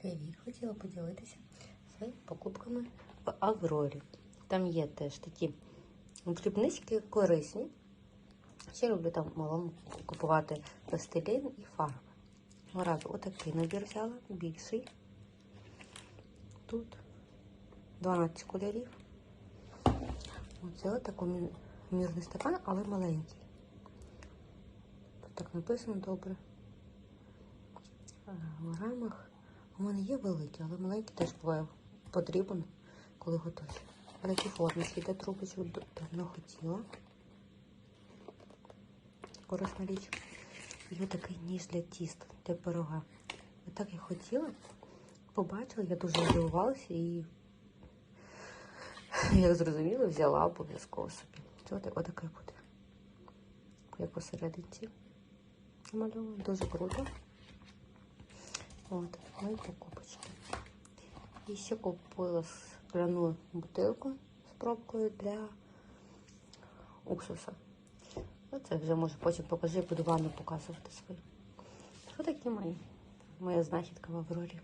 Привіт! Хотіла поділитися своїми покупками в Аврорі. Там є теж такі дрібнички корисні. Ще люблю там малому купувати пластилін і фарби. Разу отакий набір взяла, більший. Тут 12 кольорів. Взяла таку мірний стакан, але маленький. Тут так написано добре. А, В грамах у мене є великі, але маленькі теж буває потрібен, коли готуєш. А такі форми трубочку д- давно хотіла. Корисна річ. І отакий ніж для тіста, для пирога. Я так і хотіла. Побачила, я дуже здивувалася і, як зрозуміло, взяла обов'язково собі. Це отаке буде. Як посерединці. Намальовано. Дуже круто. От, мої покупочки. І ще купила скляну бутилку з пробкою для уксуса. Оце вже може потім покажу, буду ванну показувати свою. Що такі мої? Моя знахідка в Аврорі.